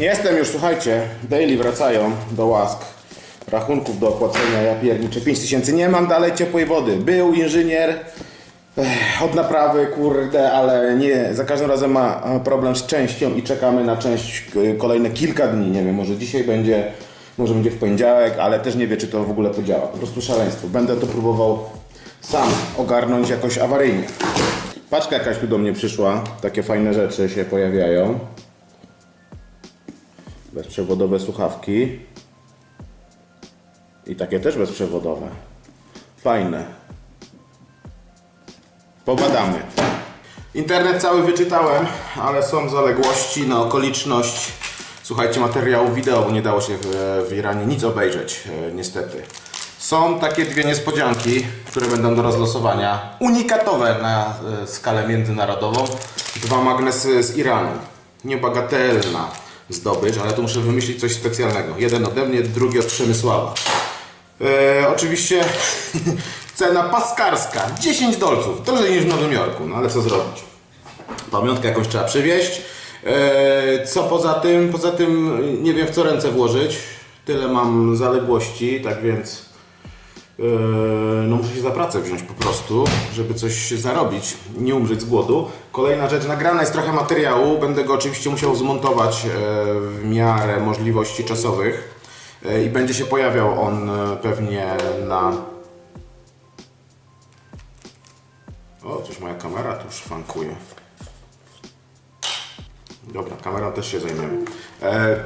Jestem już, słuchajcie, daily wracają do łask. Rachunków do opłacenia, ja pierniczę 5000, nie mam dalej ciepłej wody. Był inżynier ech, od naprawy, kurde, ale nie, za każdym razem ma e, problem z częścią i czekamy na część e, kolejne kilka dni, nie wiem, może dzisiaj będzie, może będzie w poniedziałek, ale też nie wie, czy to w ogóle podziała. Po prostu szaleństwo. Będę to próbował sam ogarnąć jakoś awaryjnie. Paczka jakaś tu do mnie przyszła, takie fajne rzeczy się pojawiają. Bezprzewodowe słuchawki. I takie też bezprzewodowe. Fajne. Pobadamy. Internet cały wyczytałem, ale są zaległości na okoliczność. Słuchajcie, materiału wideo, bo nie dało się w, w Iranie nic obejrzeć, e, niestety. Są takie dwie niespodzianki, które będą do rozlosowania. Unikatowe na e, skalę międzynarodową. Dwa magnesy z Iranu. Niebagatelna zdobycz, ale tu muszę wymyślić coś specjalnego. Jeden ode mnie, drugi od Przemysława. E, oczywiście cena paskarska 10 dolców, drożej niż w Nowym Jorku, no ale co zrobić? Pamiątkę jakąś trzeba przywieźć. E, co poza tym? Poza tym nie wiem w co ręce włożyć. Tyle mam zaległości, tak więc no muszę się za pracę wziąć po prostu, żeby coś zarobić, nie umrzeć z głodu. Kolejna rzecz, nagrana jest trochę materiału, będę go oczywiście musiał zmontować e, w miarę możliwości czasowych e, i będzie się pojawiał on e, pewnie na... O, coś moja kamera tu szwankuje. Dobra, kamerą też się zajmiemy. E,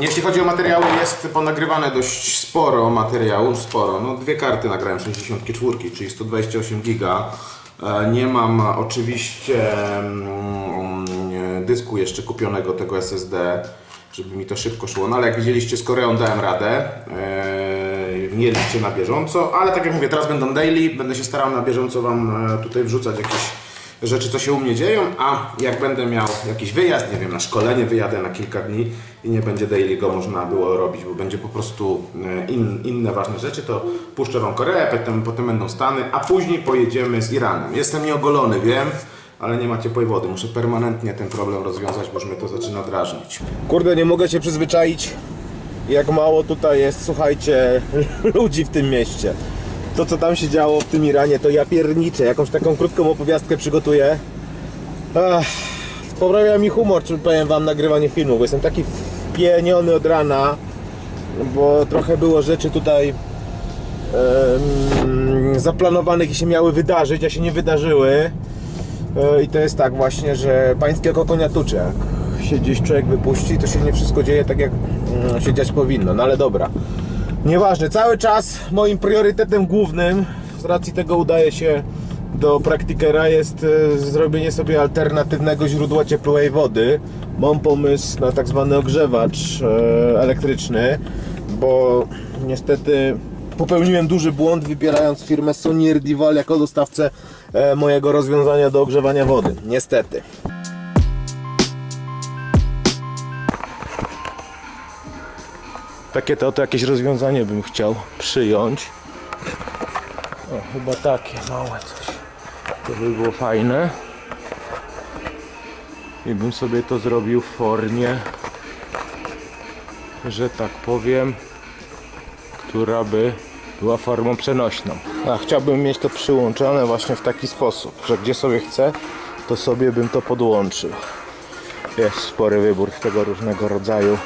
jeśli chodzi o materiały, jest ponagrywane dość sporo materiału, sporo. No, dwie karty nagrałem 64, czyli 128 giga. E, nie mam oczywiście mm, dysku jeszcze kupionego tego SSD, żeby mi to szybko szło. No ale jak widzieliście z Koreą dałem radę. E, nie liczcie na bieżąco, ale tak jak mówię, teraz będą daily, będę się starał na bieżąco Wam e, tutaj wrzucać jakieś rzeczy, co się u mnie dzieją, a jak będę miał jakiś wyjazd, nie wiem, na szkolenie wyjadę na kilka dni i nie będzie daily go można było robić, bo będzie po prostu e, in, inne ważne rzeczy, to puszczę Wam Koreę, potem, potem będą Stany, a później pojedziemy z Iranem. Jestem nieogolony, wiem, ale nie ma ciepłej wody. Muszę permanentnie ten problem rozwiązać, bo już mnie to zaczyna drażnić. Kurde, nie mogę się przyzwyczaić, jak mało tutaj jest, słuchajcie, ludzi w tym mieście to co tam się działo w tym Iranie, to ja pierniczę. Jakąś taką krótką opowiastkę przygotuję. Poprawia mi humor, czy powiem wam, nagrywanie filmu, bo jestem taki wpieniony od rana, bo trochę było rzeczy tutaj zaplanowanych i się miały wydarzyć, a się nie wydarzyły. E, I to jest tak właśnie, że pańskie oko konia tuczy. Jak się gdzieś człowiek wypuści, to się nie wszystko dzieje tak, jak mm, się dziać powinno. No ale dobra. Nieważne, cały czas moim priorytetem głównym, z racji tego udaje się do praktykera, jest e, zrobienie sobie alternatywnego źródła ciepłej wody. Mam pomysł na tak zwany ogrzewacz e, elektryczny, bo niestety popełniłem duży błąd wybierając firmę Sony Dival jako dostawcę e, mojego rozwiązania do ogrzewania wody. Niestety. Takie to oto jakieś rozwiązanie bym chciał przyjąć. O, chyba takie małe coś. To by było fajne. I bym sobie to zrobił w formie, że tak powiem, która by była formą przenośną. A chciałbym mieć to przyłączone właśnie w taki sposób, że gdzie sobie chcę, to sobie bym to podłączył. Jest spory wybór tego różnego rodzaju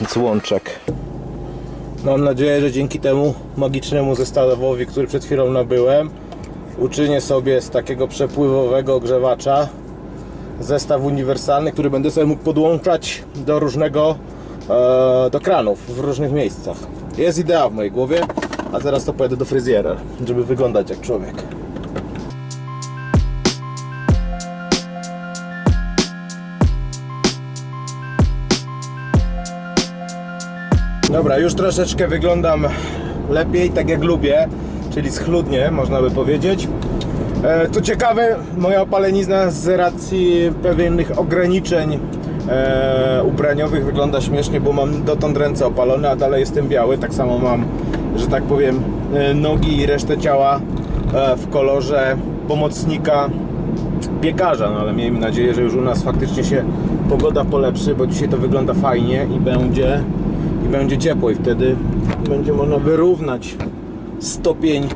więc łączek. Mam nadzieję, że dzięki temu magicznemu zestawowi, który przed chwilą nabyłem, uczynię sobie z takiego przepływowego ogrzewacza zestaw uniwersalny, który będę sobie mógł podłączać do różnego e, do kranów w różnych miejscach. Jest idea w mojej głowie, a zaraz to pojadę do fryzjera, żeby wyglądać jak człowiek. Dobra, już troszeczkę wyglądam lepiej, tak jak lubię, czyli schludnie, można by powiedzieć. E, ciekawe, moja opalenizna z racji pewnych ograniczeń e, ubraniowych wygląda śmiesznie, bo mam dotąd ręce opalone, a dalej jestem biały. Tak samo mam, że tak powiem, e, nogi i resztę ciała e, w kolorze pomocnika piekarza, no ale miejmy nadzieję, że już u nas faktycznie się pogoda polepszy, bo dzisiaj to wygląda fajnie i będzie, i będzie ciepło i wtedy będzie można wyrównać stopień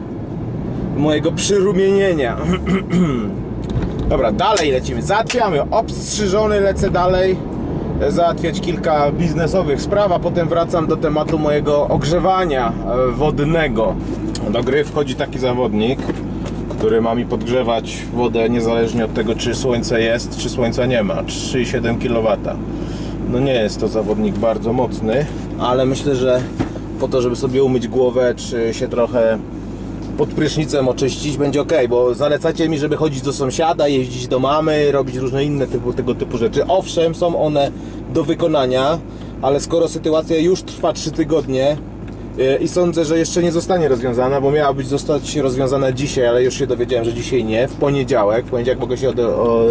mojego przyrumienienia. Dobra, dalej lecimy. Załatwiamy. Obstrzyżony lecę dalej. Załatwiać kilka biznesowych spraw, a potem wracam do tematu mojego ogrzewania e, wodnego. Do gry wchodzi taki zawodnik, który ma mi podgrzewać wodę niezależnie od tego, czy słońce jest, czy słońca nie ma. 3,7 kW. No nie jest to zawodnik bardzo mocny, ale myślę, że po to, żeby sobie umyć głowę, czy się trochę pod prysznicem oczyścić, będzie ok, bo zalecacie mi, żeby chodzić do sąsiada, jeździć do mamy, robić różne inne typu, tego typu rzeczy. Owszem, są one do wykonania, ale skoro sytuacja już trwa 3 tygodnie i sądzę, że jeszcze nie zostanie rozwiązana, bo miała być zostać rozwiązana dzisiaj, ale już się dowiedziałem, że dzisiaj nie, w poniedziałek, w poniedziałek mogę się do, o,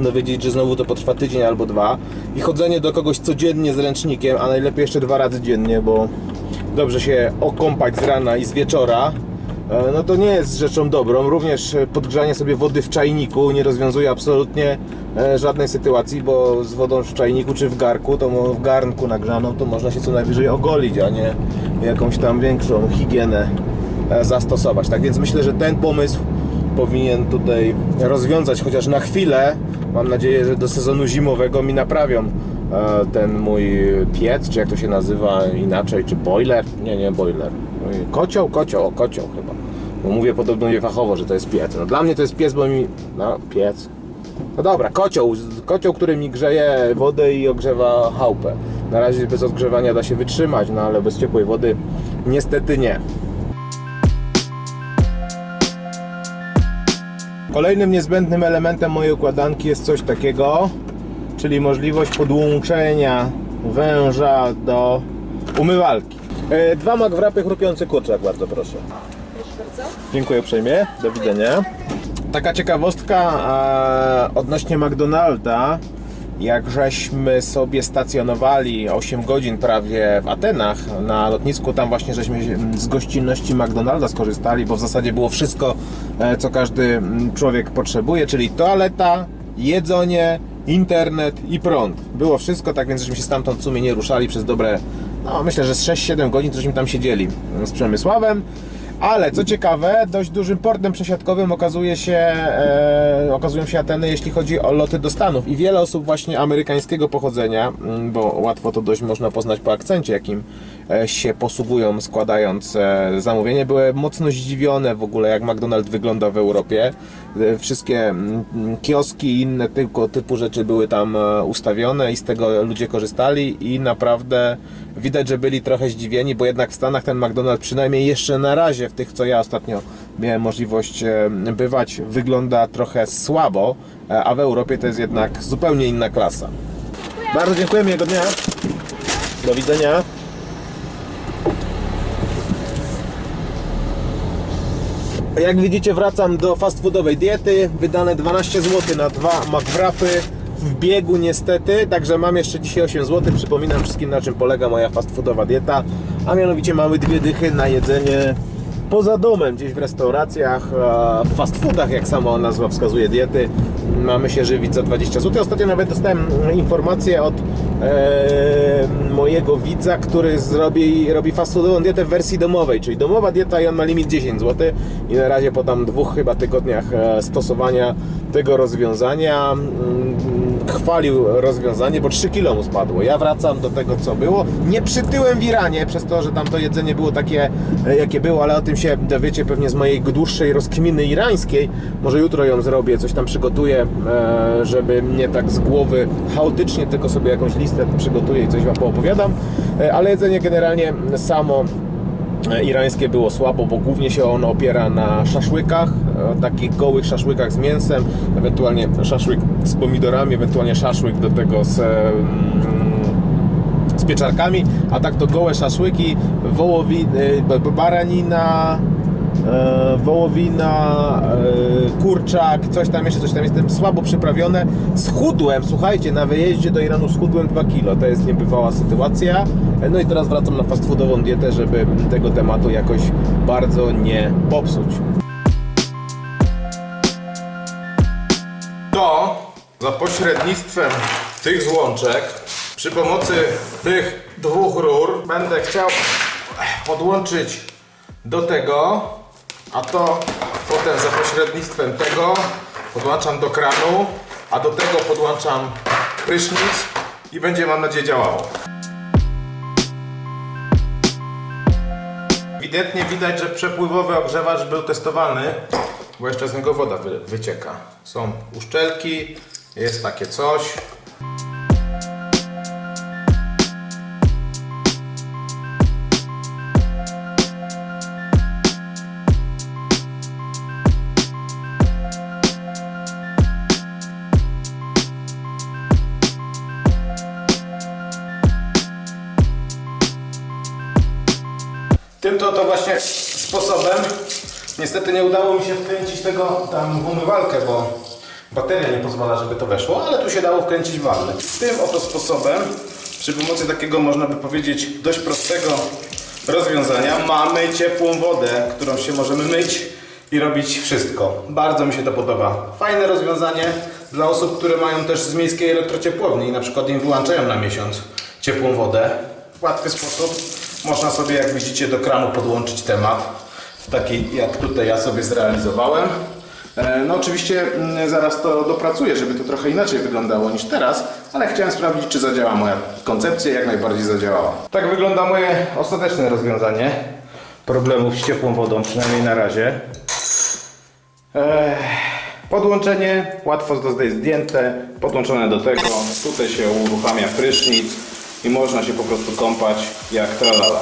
dowiedzieć, że znowu to potrwa tydzień albo dwa. I chodzenie do kogoś codziennie z ręcznikiem, a najlepiej jeszcze dwa razy dziennie, bo dobrze się okąpać z rana i z wieczora, E, no to nie jest rzeczą dobrą. Również e, podgrzanie sobie wody w czajniku nie rozwiązuje absolutnie e, żadnej sytuacji, bo z wodą w czajniku czy w garku, to w garnku nagrzaną, to można się co najwyżej ogolić, a nie jakąś tam większą higienę e, zastosować. Tak więc myślę, że ten pomysł powinien tutaj rozwiązać chociaż na chwilę. Mam nadzieję, że do sezonu zimowego mi naprawią e, ten mój piec, czy jak to się nazywa inaczej, czy boiler? Nie, nie boiler. Kocioł, kocioł, o, kocioł chyba. Bo mówię podobno niefachowo, że to jest piec. No dla mnie to jest piec, bo mi... No, piec. No dobra, kocioł, kocioł, który mi grzeje wodę i ogrzewa chałupę. Na razie bez odgrzewania da się wytrzymać, no ale bez ciepłej wody niestety nie. Kolejnym niezbędnym elementem mojej układanki jest coś takiego, czyli możliwość podłączenia węża do umywalki. E, Dwa magwrapy chrupiący kurczak, bardzo proszę. Dziękuję uprzejmie, do widzenia. Taka ciekawostka e, odnośnie McDonalda. Jak żeśmy sobie stacjonowali 8 godzin prawie w Atenach na lotnisku, tam właśnie żeśmy z gościnności McDonalda skorzystali, bo w zasadzie było wszystko, e, co każdy mm, człowiek potrzebuje, czyli toaleta, jedzenie, internet i prąd. Było wszystko, tak więc żeśmy się stamtąd w sumie nie ruszali przez dobre, no myślę, że z 6-7 godzin, żeśmy tam siedzieli z Przemysławem. Ale co ciekawe, dość dużym portem przesiadkowym okazuje się, e, okazują się Ateny, jeśli chodzi o loty do Stanów. I wiele osób właśnie amerykańskiego pochodzenia, mm, bo łatwo to dość można poznać po akcencie, jakim e, się posługują składając e, zamówienie, były mocno zdziwione w ogóle, jak McDonald's wygląda w Europie. E, Wszystkie mm, kioski i inne tylko typu rzeczy były tam ustawione i z tego ludzie korzystali i naprawdę widać, że byli trochę zdziwieni, bo jednak w Stanach ten McDonald's przynajmniej jeszcze na razie w tych, co ja ostatnio miałem możliwość e, bywać, wygląda trochę słabo, e, a w Europie to jest jednak zupełnie inna klasa. Bardzo dziękuję, miłego dnia. Do widzenia. Jak widzicie wracam do fast foodowej diety, wydane 12 zł na dwa McWrapy w biegu niestety, także mam jeszcze dzisiaj 8 zł. Przypominam wszystkim na czym polega moja fast foodowa dieta, a mianowicie mamy dwie dychy na jedzenie poza domem, gdzieś w restauracjach, a w fast foodach, jak sama nazwa wskazuje diety, mamy się żywić za 20 zł. Ostatnio nawet dostałem informację od e, mojego widza, który zrobi, robi fast foodową dietę w wersji domowej, czyli domowa dieta i on ma limit 10 zł i na razie po tam dwóch chyba tygodniach e, stosowania tego rozwiązania mm, chwalił rozwiązanie, bo 3 kg mu spadło. Ja wracam do tego, co było. Nie przytyłem w Iranie, przez to, że tam to jedzenie było takie, e, jakie było, ale o tym się dowiecie pewnie z mojej dłuższej rozkminy irańskiej. Może jutro ją zrobię, coś tam przygotuję, e, żeby nie tak z głowy chaotycznie, tylko sobie jakąś listę przygotuję i coś Wam poopowiadam. E, Ale jedzenie generalnie samo irańskie było słabo, bo głównie się ono opiera na szaszłykach, e, takich gołych szaszłykach z mięsem, ewentualnie szaszłyk z pomidorami, ewentualnie szaszłyk do tego z, z pieczarkami, a tak to gołe szaszłyki, wołowi, b- b- baranina, e, wołowina, e, kurczak, coś tam jeszcze, coś tam jestem słabo przyprawione. Schudłem, słuchajcie, na wyjeździe do Iranu schudłem 2 kilo, to jest niebywała sytuacja. No i teraz wracam na fast foodową dietę, żeby tego tematu jakoś bardzo nie popsuć. Za pośrednictwem tych złączek przy pomocy tych dwóch rur będę chciał podłączyć do tego, a to potem za pośrednictwem tego podłączam do kranu, a do tego podłączam prysznic i będzie mam nadzieję działało. Ewidentnie widać, że przepływowy ogrzewacz był testowany, bo jeszcze z niego woda wy, wycieka. Są uszczelki, jest takie coś. Tym to, to właśnie sposobem niestety nie udało mi się wkręcić tego tam w umywalkę, bo bateria nie pozwala, żeby to weszło, ale tu się dało wkręcić walny. Tym oto sposobem, przy pomocy takiego można by powiedzieć dość prostego rozwiązania, mamy ciepłą wodę, którą się możemy myć i robić wszystko. Bardzo mi się to podoba. Fajne rozwiązanie dla osób, które mają też z miejskiej elektrociepłowni i na przykład im wyłączają na miesiąc ciepłą wodę. W łatwy sposób można sobie, jak widzicie, do kranu podłączyć temat. Taki jak tutaj ja sobie zrealizowałem. E, No oczywiście mm, zaraz to dopracuję, żeby to trochę inaczej wyglądało niż teraz, ale chciałem sprawdzić, czy zadziała moja koncepcja, jak najbardziej zadziałała. Tak wygląda moje ostateczne rozwiązanie problemów z ciepłą wodą, przynajmniej na razie. Ech, Podłączenie łatwo zostaje zdjęte, podłączone do tego, tutaj się uruchamia prysznic i można się po prostu kąpać jak tralala.